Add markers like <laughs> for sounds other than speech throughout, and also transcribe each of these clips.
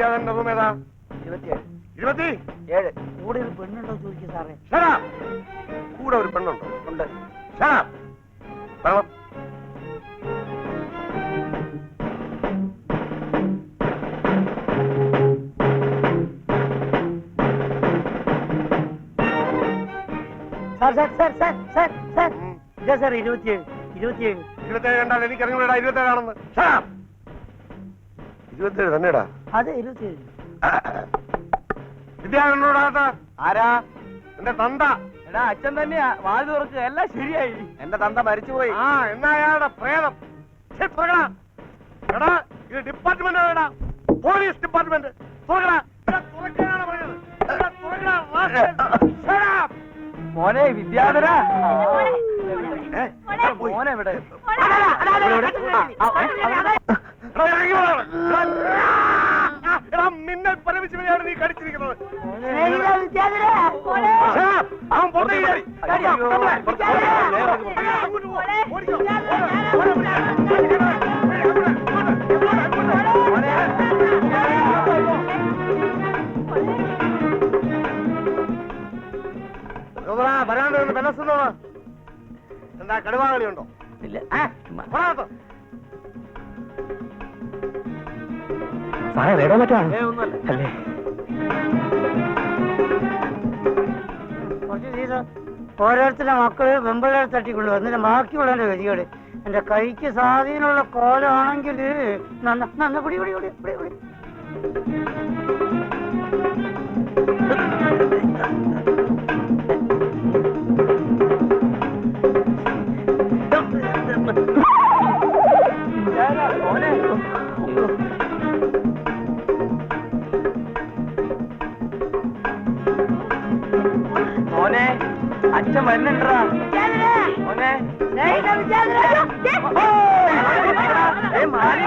വിദ്യാധരന്റെ room ഏതാ? ഇരുപത്തിയേഴ്. ഇരുപത്തി? ഏഴ്. കൂടെ ഒരു പെണ്ണുണ്ടോ ചോദിക്കും സാറേ. കൂടെ ഒരു പെണ്ണുണ്ടോ? ഉണ്ട്. Shut up. വെള്ളം sir sir sir sir sir sir. ഉം. ഇതാ സാർ ഇരുപത്തിയേഴ്. ഇരുപത്തിയേഴ്. ഇരുപത്തേഴ് കണ്ടാൽ എനിക്ക് അറിഞ്ഞൂടാ ഇരുപത്തേഴാണെന്ന്. ഇരുപത്തേഴ് തന്നെടാ അതെ ഇരുപത്തിയേഴ് വിദ്യാധരനോടാത്ത ആരാ എന്റെ തന്ത എടാ അച്ഛൻ തന്നെയാ വാൽ തുറക്കുക എല്ലാം ശരിയായി എന്റെ തന്ത മരിച്ചുപോയി ആ എന്നാ അയാളുടെ പ്രേതം ഛെ, തുറക്കടാ. എടാ ഇത് ഡിപ്പാർട്ട്മെന്റ് ആണെടാ. പോലീസ് ഡിപ്പാർട്ട്മെന്റ് തുറക്കടാ. എടാ, തുറക്കാനാണ് പറഞ്ഞത്. എടാ, തുറക്കടാ, rascal. Shut up. മോനെ വിദ്യാധര. മോനെ ഇവിടെ. അവൻ പുറത്തേക്ക് കയറി. അയ്യോ. അങ്ങോട്ട് പോ. ഓടിക്കോ. നോക്കടാ, വരാണ്ട് ബലസുന്നോളാ. എന്താ കടുവാകളി ഉണ്ടോ ഇല്ല സാറേ വേടോ മറ്റാണ് അല്ലേ? ഓരോരുത്തരുടെ മക്കൾ വെമ്പളെ തട്ടിക്കൊണ്ടു ബാക്കി ബാക്കിയുള്ളതിന്റെ ഗതികേട്. എന്റെ കൈക്ക് സ്വാധീനമുള്ള കോലാണെങ്കിൽ നന്ന നന്ന പിടി പിടി പിടി. മോനെ അച്ഛൻ വരുന്നുണ്ടാ? മോനെ. ഏയ് മാലി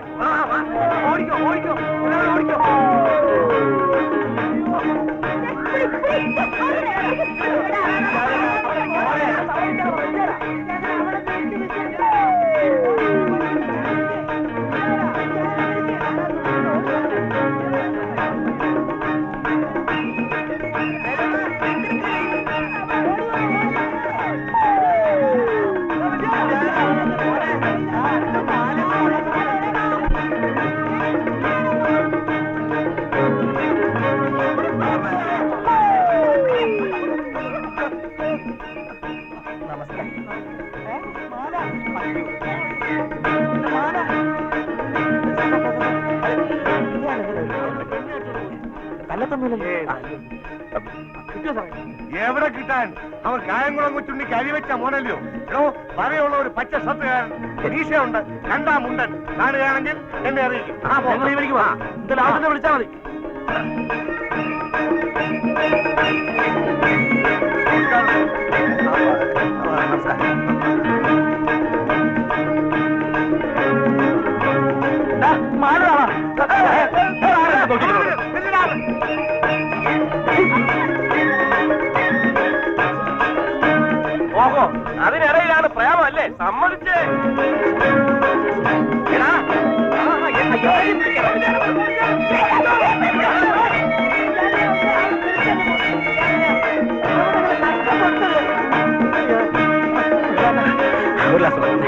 கருணை கருணை എവിടെ കിട്ടാൻ? അവൻ കായംകുളം കൊച്ചുണ്ണിക്ക് അരിവെച്ച മോനല്ലോ എടോ പറയുള്ള ഒരു പച്ച ഷർട്ടുകാരൻ മീശയുണ്ട് കണ്ടാ മുണ്ടൻ. കാണുകയാണെങ്കിൽ എന്നെ അറിയിക്കും. ആ പോ. എന്തായാലും വിളിച്ചാ മതി. గ్లాస్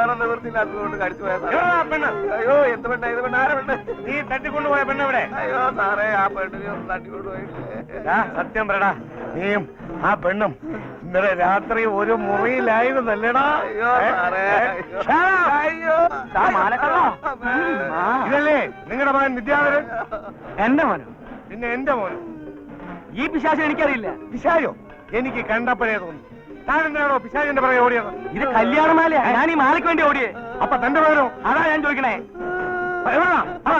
വേറെ നിവൃത്തിയില്ലാത്തതുകൊണ്ട് കടിച്ചു പോയ പെണ്ണ്. അയ്യോ എന്ത് പെണ്ണ ഇത് പെണ്ണ ആരെ പെണ്ണ്? നീ തട്ടിക്കൊണ്ടുപോയ പെണ്ണ് ഇവിടെ അയ്യോ സാറേ ആ പെണ്ണിനെ ഒന്ന് തട്ടിക്കൊണ്ടുപോയിട്ടില്ലേ ആ, സത്യം പറടാ നീയും ആ പെണ്ണും ഇന്നലെ രാത്രി ഒരു മുറിയിലായിരുന്നല്ലടാ? അയ്യോ സാറേ അയ്യോ. ഇതല്ലേ നിങ്ങളുടെ മകൻ വിദ്യാധരൻ എന്റെ മോനോ? പിന്നെ എന്റെ മോൻ ഈ പിശാശം എനിക്കറിയില്ല. പിശാചോ? എനിക്ക് കണ്ടപ്പോഴേ തോന്നി. താൻ എന്തിനാണോ പിശാചിന്റെ പുറകെ ഓടിയത്? ഇത് കല്യാണമാല ഞാൻ ഈ മാലയ്ക്ക് വേണ്ടി ഓടിയേ. അപ്പൊ തന്റെ പേരോ അതാ ഞാൻ ചോദിക്കണേ? ആ,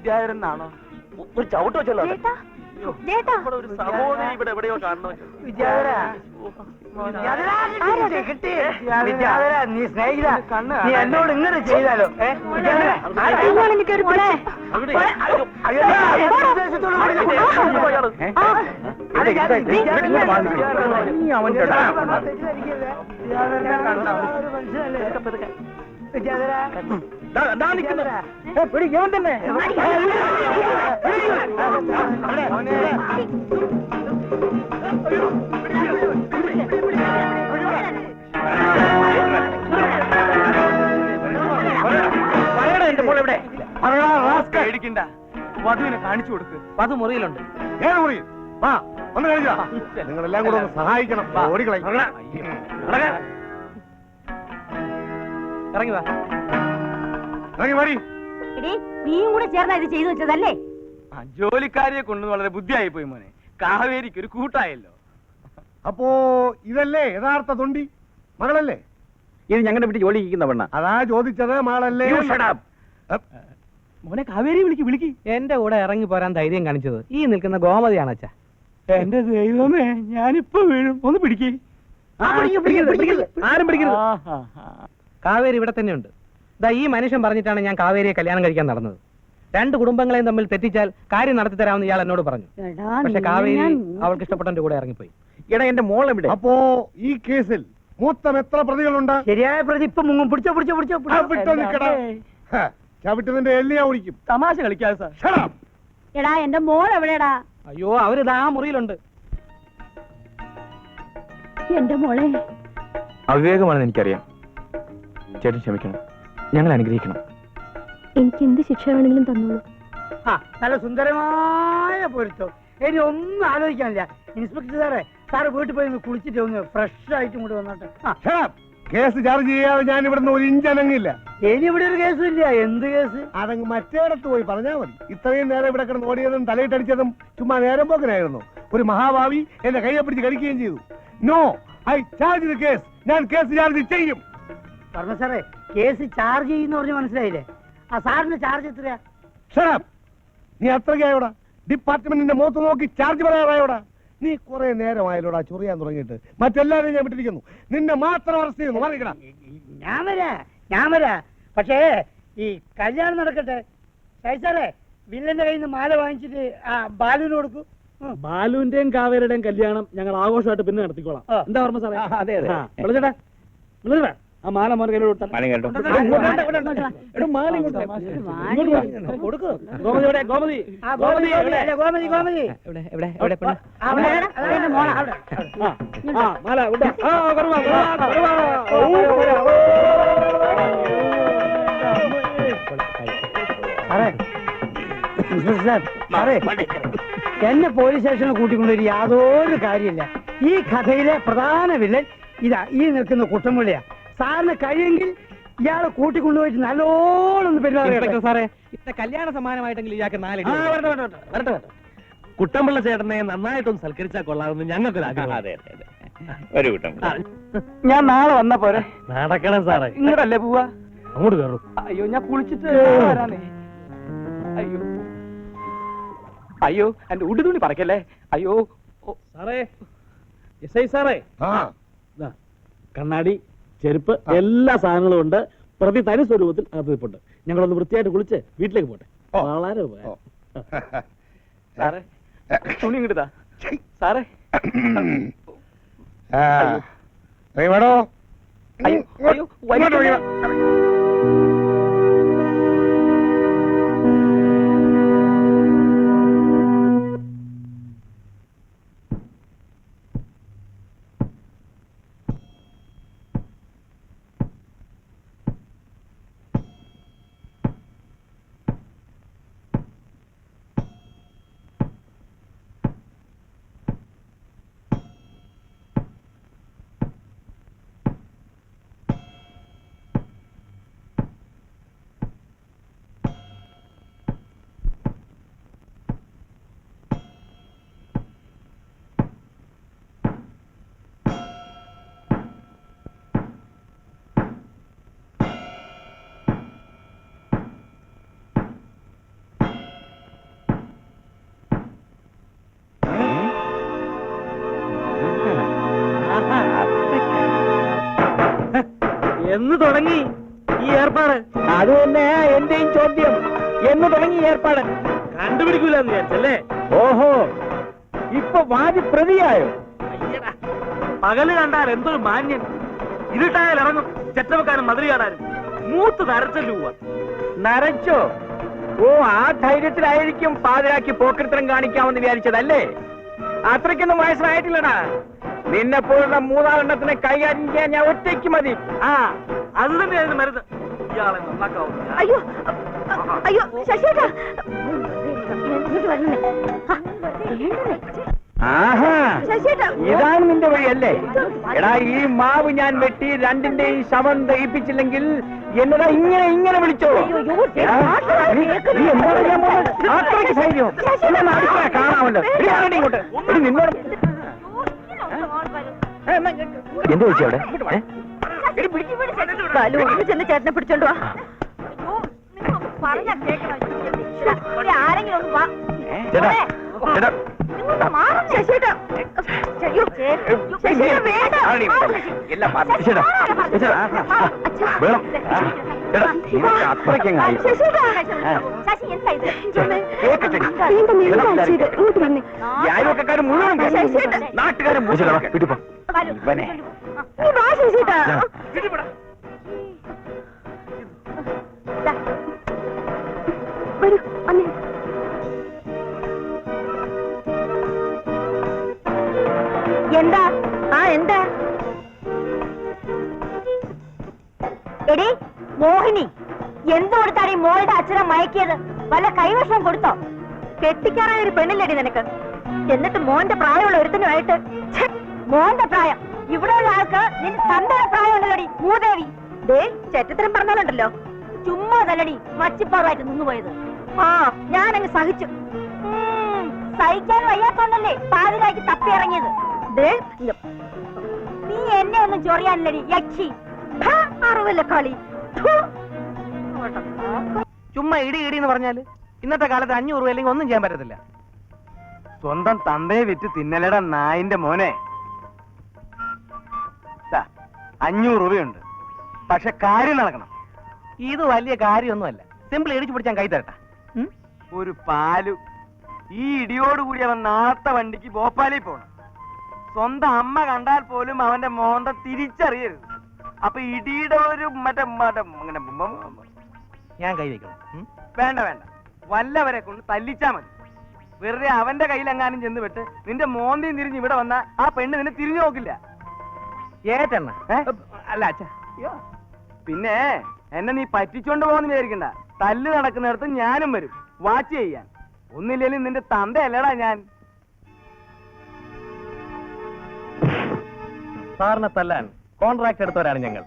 വിദ്യാധരൻ എന്നാണോ ഒരു ചവിട്ട് വെച്ചല്ലോ ചേട്ടാ ചേട്ടാ ഒരു സഹോദരി ഇവിടെ എവിടെയോ കാണണം വിദ്യാധര വിദ്യാധര നീ സ്നേഹിത നീ എന്നോട് ഇങ്ങനെ ചെയ്താലോ ഏ? വിദ്യാധര, തന്നെ. പേടിക്കണ്ട. വധുവിനെ കാണിച്ചു കൊടുക്ക്. വധു മുറിയിലുണ്ട്. ഏത് മുറി? വാ ഒന്ന് കഴിഞ്ഞാ നിങ്ങളെല്ലാം കൂടെ ഒന്ന് സഹായിക്കണം. ഓടിക്കളയും. ഇറങ്ങി വാ. നീയും കൂടെ ചേർന്നാ ഇത് ചെയ്തു വെച്ചതല്ലേ? ജോലിക്കാരിയെ കൊണ്ട് വളരെ ബുദ്ധിയായി പോയി മോനെ. കാവേരിക്ക് ഒരു കൂട്ടായല്ലോ. അപ്പോ ഇതല്ലേ യഥാർത്ഥ തൊണ്ടി? മകളല്ലേ? ഇത് ഞങ്ങളുടെ വീട്ടിൽ ജോലി ചെയ്യുന്ന പെണ്ണ. അതാ ചോദിച്ചത് മകളല്ലേ. മോനെ കാവേരി വിളിക്ക് വിളിക്ക്. എന്റെ കൂടെ ഇറങ്ങി പോരാൻ ധൈര്യം കാണിച്ചത് ഈ നിൽക്കുന്ന ഗോമതിയാണ് അച്ഛാ. എന്റെ ദൈവമേ ഞാനിപ്പോ വീഴും. ഒന്ന് പിടിക്കേ. ആരും പിടിക്കരുത്. കാവേരി ഇവിടെ തന്നെയുണ്ട് ദാ ഈ മനുഷ്യൻ പറഞ്ഞിട്ടാണ് ഞാൻ കാവേരിയെ കല്യാണം കഴിക്കാൻ നടന്നത്. രണ്ട് കുടുംബങ്ങളെയും തമ്മിൽ തെറ്റിച്ചാൽ കാര്യം നടത്തി തരാമെന്ന് ഇയാൾ എന്നോട് പറഞ്ഞു. പക്ഷെ കാവേരി അവൾക്ക് ഇഷ്ടപ്പെട്ടന്റെ കൂടെ ഇറങ്ങിപ്പോയി. എടാ എന്റെ മോൾ എവിടെ? അപ്പോ ഈ കേസിൽ മൊത്തം എത്ര പ്രതികളുണ്ട്? ശരിയായ പ്രതി ഇപ്പൊ മുങ്ങും. പിടിച്ചോ പിടിച്ചോ പിടിച്ചോ പിടിച്ചോ. നിക്കടാ. ചവിട്ടുന്നതിന്റെ എല്ലിയാ ഒഴിക്കും. തമാശ കളിക്കാതെ സാർ. എടാ എന്റെ മോൾ എവിടെടാ അയ്യോ അവരിതാ ആ മുറിയിലുണ്ട്. എന്റെ മോളെ. അവിവേകമാണെന്ന് എനിക്കറിയാം. ചേട്ടൻ ക്ഷമിക്കണം. ഞങ്ങൾ അനുഗ്രഹിക്കണം. എനിക്ക് എന്ത് ശിക്ഷ വേണമെങ്കിലും തന്നോളൂ. ആ നല്ല സുന്ദരമായ പൊരുത്തം. ഇനി ഒന്നും ആലോചിക്കാനില്ല. ഇൻസ്പെക്ടർ സാറേ സാറ് വീട്ടിൽ പോയി ഒന്ന് കുളിച്ചിട്ട് ഒന്ന് ഫ്രഷ് ആയിട്ട് ഇങ്ങോട്ട് വന്നോട്ടെ. ആ. കേസ് ചാർജ് ചെയ്യാതെ ഞാൻ ഇവിടുന്ന് ഒരു ഇഞ്ച് അനങ്ങില്ല ഇനി ഇവിടെ ഒരു കേസും ഇല്ല. എന്ത് കേസ്? അതങ്ങ് മറ്റേടത്ത് പോയി പറഞ്ഞാൽ മതി. ഇത്രയും നേരം ഇവിടെ കിടന്ന് ഓടിയതും തലയിട്ടടിച്ചതും ചുമ്മാ നേരം പോക്കനായിരുന്നു. ഒരു മഹാഭാവി എന്നെ കയ്യെ പിടിച്ച് കഴിക്കുകയും ചെയ്തു. No I charge the case ഞാൻ കേസ് ചാർജ് ചെയ്യും. പറഞ്ഞ സാറേ കേസ് ചാർജ് ചെയ്യുന്ന പറഞ്ഞ് മനസ്സിലായില്ലേ? ആ സാറിന് ചാർജ് എത്രയാ. നീ അത്രയ്ക്കായോടാ ഡിപ്പാർട്ട്മെന്റിന്റെ മുഖത്ത് നോക്കി ചാർജ് പറയാറായോടാ? നീ കുറെ നേരമായല്ലോടാ ചൊറിയാൻ തുടങ്ങിയിട്ട്. മറ്റെല്ലാവരും ഞാൻ വിട്ടിരിക്കുന്നു. നിന്നെ മാത്രം അറസ്റ്റ് ചെയ്യുന്നു. മറികടാ ഞാൻ വരാ ഞാൻ വരാ. പക്ഷേ ഈ കല്യാണം നടക്കട്ടെ. സാറേ വില്ലന്റെ കയ്യിൽ നിന്ന് മാല വാങ്ങിച്ചിട്ട് ആ ബാലുവിന് കൊടുക്കൂ. ബാലുവിന്റെയും കാവേരുടെയും കല്യാണം ഞങ്ങൾ ആഘോഷമായിട്ട് പിന്നെ നടത്തിക്കോളാം. എന്താ പറഞ്ഞ സാറേ? അതെ അതെ. വിളിച്ചേട്ടാ. വിളിച്ചേട്ടാ. ആ മാല കയ്യിൽ കൊടുത്താൽ കേട്ടോ മാല ഇങ്ങോട്ട് വാ. ഇങ്ങോട്ട് കൊടുക്ക് ഗോമതി എവിടെ ഗോമതി ആ ഗോമതി ഗോമതി എവിടെ എവിടെ എവിടെ മാല എന്നെ പോലീസ് സ്റ്റേഷനിൽ കൂട്ടിക്കൊണ്ടൊരു യാതൊരു കാര്യമില്ല ഈ കഥയിലെ പ്രധാന വില്ലൻ ഇതാ ഈ നിൽക്കുന്ന കുട്ടമ്പുള്ളിയാ സാറിന് കഴിയെങ്കിൽ ഇയാളെ കൂട്ടിക്കൊണ്ടുപോയിട്ട് നല്ലോണം ഒന്ന് പെരുമാറി സാറേ ഇത്ര കല്യാണ സമ്മാനമായിട്ടെങ്കിലും ഇയാൾക്ക് നാല് വരട്ടെ. കുട്ടമ്പിള്ള ചേട്ടനെ നന്നായിട്ടൊന്ന് സൽക്കരിച്ചാൽ കൊള്ളാമെന്ന് ഒരു കൂട്ടം ഞാൻ നാളെ വന്ന പോരെ. നടക്കണം സാറേ. ഇങ്ങോട്ടല്ലേ പോവാ? അങ്ങോട്ട് കയറും. അയ്യോ ഞാൻ കുളിച്ചിട്ട് വരാനേ. അയ്യോ. അയ്യോ എന്റെ ഉടുതുണി പറക്കല്ലേ? അയ്യോ. സാറേ എസ് ഐ സാറേ. കണ്ണാടി. ചെരുപ്പ് എല്ലാ സാധനങ്ങളും ഉണ്ട്. പ്രതി തനി സ്വരൂപത്തിൽ അതിപ്പുണ്ട് ഞങ്ങളൊന്ന് വൃത്തിയായിട്ട് കുളിച്ച് വീട്ടിലേക്ക് പോട്ടെ. വളരെ. <laughs> സാറേ തുണി ഇങ്ങോട്ടാ സാറേ. ആ. അയ്യോ അയ്യോ എന്ന് തുടങ്ങി ഈ ഏർപ്പാട്. അത് തന്നെ എന്റെയും ചോദ്യം. എന്ന് തുടങ്ങി ഏർപ്പാട്. കണ്ടുപിടിക്കൂലെന്ന് വിചാരിച്ചല്ലേ? ഓഹോ. ഇപ്പൊ വാദി പ്രതിയായോ? അയ്യടാ. പകൽ കണ്ടാൽ എന്തൊരു മാന്യൻ. ഇരുട്ടായാൽ ഇറങ്ങും. ചെറ്റവക്കാരൻ മതിരി കാണാനും മൂത്ത് നരച്ചല്ലു നരച്ചോ? ഓ ആ ധൈര്യത്തിലായിരിക്കും പാതിരാക്കി പോക്കൃത്തരം കാണിക്കാമെന്ന് വിചാരിച്ചതല്ലേ? അത്രയ്ക്കൊന്നും വയസ്സായിട്ടില്ലടാ. നിന്നെ പോലുള്ള മൂന്നാലെണ്ണത്തിനെ കൈകാര്യം ചെയ്യാൻ ഞാൻ ഒറ്റയ്ക്ക് മതി. ആ അത് തന്നെയായിരുന്നു മരുന്ന്. ഇയാളെ നന്നാക്കാവും? അയ്യോ അയ്യോ ശശിയേട്ടാ. ആഹാ ശശിയേട്ടാ. ഇതാണ് നിന്റെ വഴിയല്ലേ? എടാ ഈ മാവ് ഞാൻ വെട്ടി രണ്ടിന്റെയും ശവം ദഹിപ്പിച്ചില്ലെങ്കിൽ എന്നതാ ഇങ്ങനെ ഇങ്ങനെ വിളിച്ചോ? അത്രയ്ക്ക് സൈന്യം കാണാമല്ലോ. ഇങ്ങോട്ട്. നിന്നോട്. എന്ത് വെച്ചു അവിടെ? ഏ? ബാലു ഒന്ന് ചെന്ന് ചേട്ടനെ പിടിച്ചോണ്ട് വാ. പറഞ്ഞാ കേൾക്കണം. ഇവിടെ ആരെങ്കിലും ഒന്ന് വാ. ചേട്ടാ ചേട്ടാ. വേണം. അയൽവക്കക്കാര് മുഴുവൻ ബാലു, ഇവനെ. വരൂ, വന്നേ. എന്താ? ആ എന്താ? മോഹിനി എന്ത് കൊടുത്താണ് ഈ മോളുടെ അച്ഛനെ മയക്കിയത് വല്ല കൈവശം കൊടുത്തോ? കെട്ടിക്കാറായ ഒരു പെണ്ണില്ലടി നിനക്ക്. എന്നിട്ട് മോന്റെ പ്രായമുള്ള ഒരുത്തനുമായിട്ട് മോന്റെ പ്രായം. ഇവിടെയുള്ള ആൾക്ക് നിന്റെ തന്തയുടെ പ്രായം ഉണ്ടല്ലോടി മൂദേവി ദേ ചേട്ടത്തരം പറഞ്ഞാലുണ്ടല്ലോ. ചുമ്മാ തല്ലടി മച്ചിപ്പാറായിട്ട് നിന്നുപോയത് ആ ഞാനങ്ങ് സഹിച്ചു. സഹിക്കാൻ വയ്യാത്തോണ്ടല്ലേ പാതിരാക്കി തപ്പി ഇറങ്ങിയത്. ദേ നീ എന്നെ ഒന്നും ചൊറിയാനില്ലടി യക്ഷി. അറിവല്ല കളി. ചുമ്മാ ഇടി ഇടി എന്ന് പറഞ്ഞാൽ ഇന്നത്തെ കാലത്ത് അഞ്ഞൂറ് രൂപ അല്ലെങ്കിൽ ഒന്നും ചെയ്യാൻ പറ്റത്തില്ല. സ്വന്തം തന്തയെ വിറ്റ് തിന്നലട നായിന്റെ മോനെ. അഞ്ഞൂറ് രൂപയുണ്ട്. പക്ഷെ കാര്യം നടക്കണം. ഇത് വലിയ കാര്യമൊന്നുമല്ല. സിമ്പിൾ ഇടിച്ചു പിടിച്ചാൽ കൈ തരട്ടെ. ഒരു പാലു. ഈ ഇടിയോടുകൂടി അവൻ നാളത്തെ വണ്ടിക്ക് ഭോപ്പാലിൽ പോണം. സ്വന്തം അമ്മ കണ്ടാൽ പോലും അവന്റെ മോന്ത തിരിച്ചറിയരുത്. അപ്പൊ ഇടിയുടെ ഒരു മറ്റേ മറ്റേ അങ്ങനെ ഞാൻ കൈ വയ്ക്കണം വേണ്ട വേണ്ട. വല്ലവരെ കൊണ്ട് തല്ലിച്ചാ മതി. വെറുതെ അവന്റെ കയ്യിലെങ്ങാനും ചെന്ന് വിട്ട് നിന്റെ മോന്തിയും തിരിഞ്ഞ് ഇവിടെ വന്ന ആ പെണ്ണ് നിന്നെ തിരിഞ്ഞു നോക്കില്ല. ഏട്ടെണ്ണ അല്ല അച്ഛ. പിന്നെ എന്നെ നീ പറ്റിച്ചോണ്ട് പോകുന്ന വിചാരിക്കണ്ട. തല്ല് നടക്കുന്നിടത്ത് ഞാനും വരും. വാച്ച് ചെയ്യാൻ. ഒന്നില്ലെങ്കിലും നിന്റെ തന്തയല്ലടാ ഞാൻ. സാറിനെ തല്ലാൻ കോൺട്രാക്ട് എടുത്തവരാണ് ഞങ്ങൾ.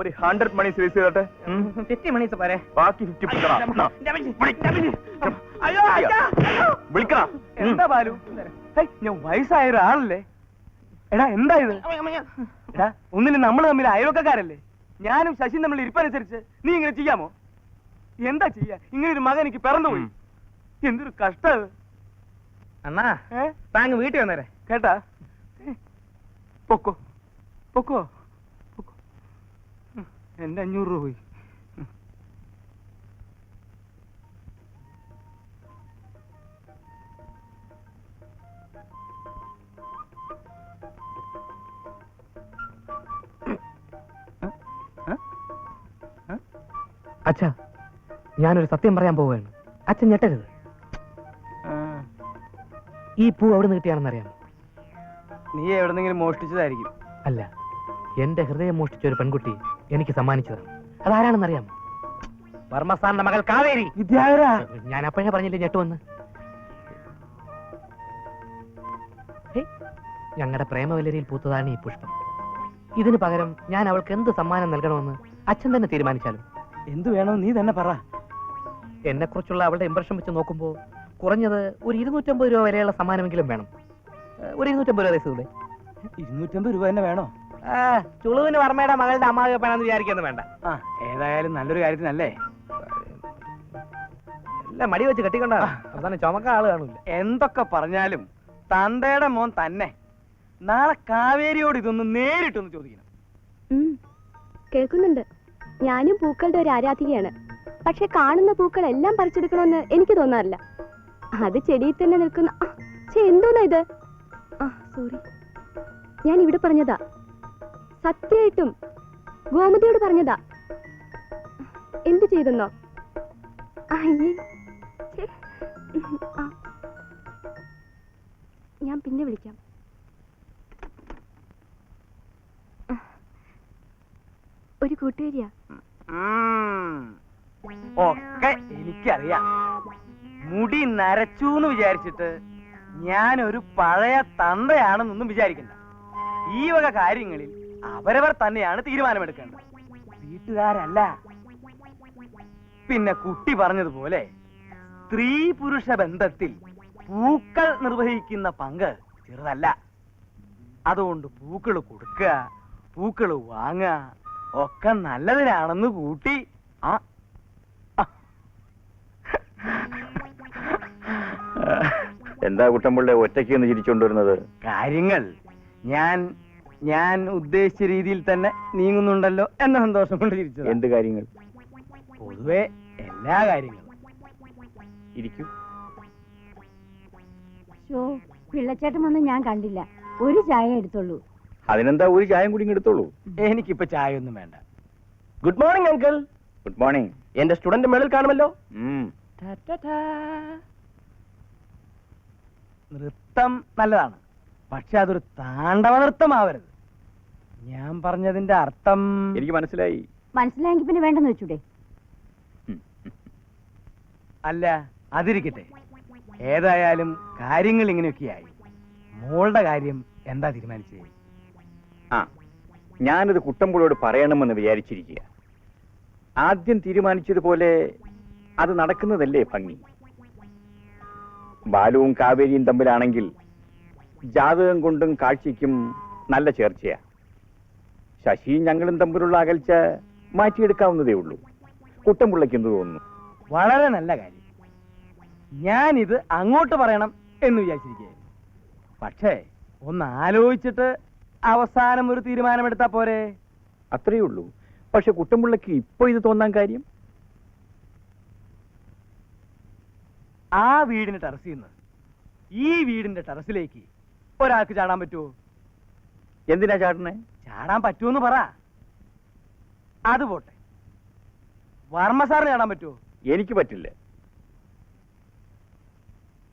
ഒരു ഹൺഡ്രഡ് മണി സീരീസ് ചെയ്തോട്ടെ ഫിഫ്റ്റി മണീസ് പോരെ. ബാക്കി ഫിഫ്റ്റി. വിളിക്കണം എന്താ ബാലു? ഞാൻ വയസ്സായ ഒരാളല്ലേ? എടാ എന്താ ഇത്? എടാ ഒന്നിനും നമ്മൾ തമ്മിൽ അയൽവക്കക്കാരല്ലേ? ഞാനും ശശിയും തമ്മിൽ ഇരിപ്പനുസരിച്ച് നീ ഇങ്ങനെ ചെയ്യാമോ? എന്താ ചെയ്യാ? ഇങ്ങനെ ഒരു മകൻ എനിക്ക് പിറന്നുപോയി. എന്തൊരു കഷ്ടം അണ്ണാ താങ്കൾ വീട്ടിൽ വന്നേരെ. കേട്ടാ? ഏ, പൊക്കോ പൊക്കോ. പൊക്കോ എന്റെ അഞ്ഞൂറ് രൂപ പോയി. അച്ഛാ ഞാനൊരു സത്യം പറയാൻ പോവുകയാണ്. അച്ഛൻ ഞെട്ടരുത്. ഈ പൂ എവിടെ നിന്ന് കിട്ടിയാണെന്നറിയാം. നീ എവിടെന്നെങ്കിലും മോഷ്ടിച്ചതായിരിക്കും. അല്ല എന്റെ ഹൃദയം മോഷ്ടിച്ച ഒരു പെൺകുട്ടി എനിക്ക് സമ്മാനിച്ചതാണ്. അതാരാണെന്നറിയാം? അറിയാമോ വർമ്മ മകൾ കാവേരി. ഞാൻ അപ്പോഴേ പറഞ്ഞില്ലേ ഞെട്ടുവന്ന് ഞങ്ങളുടെ പ്രേമവല്ലരിയിൽ പൂത്തതാണ് ഈ പുഷ്പം. ഇതിന് പകരം ഞാൻ അവൾക്ക് എന്ത് സമ്മാനം നൽകണമെന്ന് അച്ഛൻ തന്നെ തീരുമാനിച്ചാലും. എന്തു വേണമെന്ന് നീ തന്നെ പറ. എന്നെ കുറിച്ചുള്ള അവളുടെ ഇമ്പ്രഷൻ വെച്ച് നോക്കുമ്പോൾ കുറഞ്ഞത് ഒരു ഇരുന്നൂറ്റമ്പത് രൂപ വരെയുള്ള സമ്മാനമെങ്കിലും വേണം. ഒരു ഇരുന്നൂറ്റമ്പത് രൂപ ദിവസൂടെ ഇരുന്നൂറ്റമ്പത് രൂപ തന്നെ വേണോ? ചുളുവിന് വർമ്മയുടെ മകളുടെ അമ്മാവി വേണമെന്ന് വിചാരിക്കുന്നു വേണ്ട. ആ ഏതായാലും നല്ലൊരു കാര്യത്തിനല്ലേ? അല്ല മടി വെച്ച് കെട്ടിക്കൊണ്ടാ. അവസാനം ചുമക്ക ആൾ കാണില്ല. എന്തൊക്കെ പറഞ്ഞാലും തന്തയുടെ മോൻ തന്നെ. നാളെ കാവേരിയോട് ഇതൊന്ന് നേരിട്ടൊന്ന് ചോദിക്കണം. ഉം. കേൾക്കുന്നുണ്ട്. ഞാനും പൂക്കളുടെ ഒരു ആരാധികയാണ്. പക്ഷെ കാണുന്ന പൂക്കളെല്ലാം പറിച്ചെടുക്കണമെന്ന് എനിക്ക് തോന്നാറില്ല. അത് ചെടിയിൽ തന്നെ നിൽക്കുന്ന ചേ എന്തോന്നാ ഇത്? ആ സോറി ഞാൻ ഇവിടെ പറഞ്ഞതാ. സത്യമായിട്ടും ഗോമതിയോട് പറഞ്ഞതാ. എന്ത് ചെയ്തെന്നോ? ഞാൻ പിന്നെ വിളിക്കാം. ഒരു കൂട്ടുകാരിയാ. എനിക്കറിയാം. മുടി നരച്ചു എന്ന് വിചാരിച്ചിട്ട് ഒരു പഴയ തന്തയാണെന്നൊന്നും വിചാരിക്കണ്ട. ഈ വക കാര്യങ്ങളിൽ അവരവർ തന്നെയാണ് തീരുമാനമെടുക്കേണ്ടത്. വീട്ടുകാരല്ല. പിന്നെ കുട്ടി പറഞ്ഞതുപോലെ സ്ത്രീ പുരുഷ ബന്ധത്തിൽ പൂക്കൾ നിർവഹിക്കുന്ന പങ്ക് ചെറുതല്ല. അതുകൊണ്ട് പൂക്കൾ കൊടുക്കുക പൂക്കൾ വാങ്ങുക ഒക്കെ നല്ലതിനാണെന്ന് കൂട്ടി ആ എന്താ കുട്ടമ്പിള്ളെ ഒറ്റയ്ക്ക് എന്ന് ചിരിച്ചുകൊണ്ടിരുന്നത് കാര്യങ്ങൾ. ഞാൻ ഞാൻ ഉദ്ദേശിച്ച രീതിയിൽ തന്നെ നീങ്ങുന്നുണ്ടല്ലോ എന്ന സന്തോഷം കൊണ്ട് തിരിച്ചത് എന്ത് കാര്യങ്ങൾ? പൊതുവെ എല്ലാ കാര്യങ്ങളും. ഇരിക്കൂ. ഷോ പിള്ളച്ചേട്ടൻ വന്ന് ഞാൻ കണ്ടില്ല. ഒരു ചായ എടുത്തോളൂ അതിനെന്താ ഒരു ചായം കൂടി ഇങ്ങ് എടുത്തോളൂ? എനിക്കിപ്പോ ചായ ഒന്നും വേണ്ട. Good morning uncle good morning എന്റെ സ്റ്റുഡന്റ് മേളിൽ കാണുമല്ലോ. നൃത്തം നല്ലതാണ്. പക്ഷെ അതൊരു താണ്ഡവ നൃത്തമാവരുത്. ഞാൻ പറഞ്ഞതിന്റെ അർത്ഥം എനിക്ക് മനസ്സിലായി. മനസ്സിലായെങ്കിൽ പിന്നെ വേണ്ടെന്ന് വെച്ചൂടെ? അല്ല അതിരിക്കട്ടെ. ഏതായാലും കാര്യങ്ങൾ ഇങ്ങനെയൊക്കെയായി. മോളുടെ കാര്യം എന്താ തീരുമാനിച്ചത് ആ ഞാനത് കുട്ടമ്പുഴയോട് പറയണമെന്ന് വിചാരിച്ചിരിക്കുക. ആദ്യം തീരുമാനിച്ചതുപോലെ അത് നടക്കുന്നതല്ലേ ഭംഗി? ബാലുവും കാവേരിയും തമ്മിലാണെങ്കിൽ ജാതകം കൊണ്ടും കാഴ്ചയ്ക്കും നല്ല ചേർച്ചയാ. ശശിയും ഞങ്ങളും തമ്മിലുള്ള അകൽച്ച മാറ്റിയെടുക്കാവുന്നതേ ഉള്ളൂ. കുട്ടമ്പുള്ളയ്ക്ക് എന്ത് തോന്നുന്നു? വളരെ നല്ല കാര്യം. ഞാനിത് അങ്ങോട്ട് പറയണം എന്ന് വിചാരിച്ചിരിക്കുകയായിരുന്നു. പക്ഷേ ഒന്ന് ആലോചിച്ചിട്ട് അവസാനം ഒരു തീരുമാനമെടുത്താ പോരെ? അത്രയേ ഉള്ളൂ. പക്ഷെ കുട്ടമ്പുള്ളയ്ക്ക് ഇപ്പൊ ഇത് തോന്നാൻ കാര്യം? ആ വീടിന്റെ ടെറസിൽ നിന്ന് ഈ വീടിന്റെ ടെറസിലേക്ക് ഒരാൾക്ക് ചാടാൻ പറ്റുമോ എന്തിനാ ചാടണേ ചാടാൻ പറ്റുമെന്ന് പറ. അത് പോട്ടെ. വർമ്മ സാറിന് ചാടാൻ പറ്റുമോ എനിക്ക് പറ്റില്ല.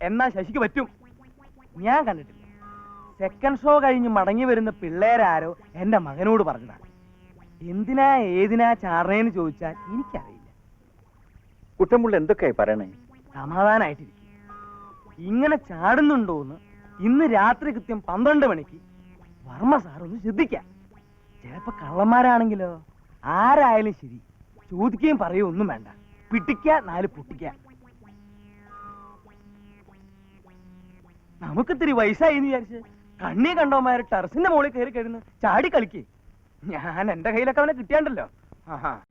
എന്നാ ശശിക്ക് പറ്റും. ഞാൻ കണ്ടിട്ടില്ല. സെക്കൻഡ് ഷോ കഴിഞ്ഞ് മടങ്ങി വരുന്ന പിള്ളേരാരോ എന്റെ മകനോട് പറഞ്ഞതാണ് എന്തിനാ ഏതിനാ ചാടണേന്ന് ചോദിച്ചാൽ എനിക്കറിയില്ല. കുട്ടമ്പുള്ള എന്തൊക്കെയായി പറയണേ? സമാധാനായിട്ടിരിക്കും ഇങ്ങനെ ചാടുന്നുണ്ടോന്ന് ഇന്ന് രാത്രി കൃത്യം പന്ത്രണ്ട് മണിക്ക് വർമ്മ സാർ ഒന്ന് ശ്രദ്ധിക്കാം. ചിലപ്പോ കള്ളന്മാരാണെങ്കിലോ? ആരായാലും ശരി. ചോദിക്കുകയും പറയുകയും ഒന്നും വേണ്ട. പിട്ടിക്ക നാല് പൊട്ടിക്ക. നമുക്കിത്തിരി വയസ്സായി വിചാരിച്ച് കണ്ണി കണ്ടോമാര് ടെറസിന്റെ മുകളിൽ കയറി കഴിഞ്ഞ് ചാടി കളിക്കേ. ഞാൻ എന്റെ കയ്യിലൊക്കെ അവനെ കിട്ടിയാണ്ടല്ലോ. ആഹാ.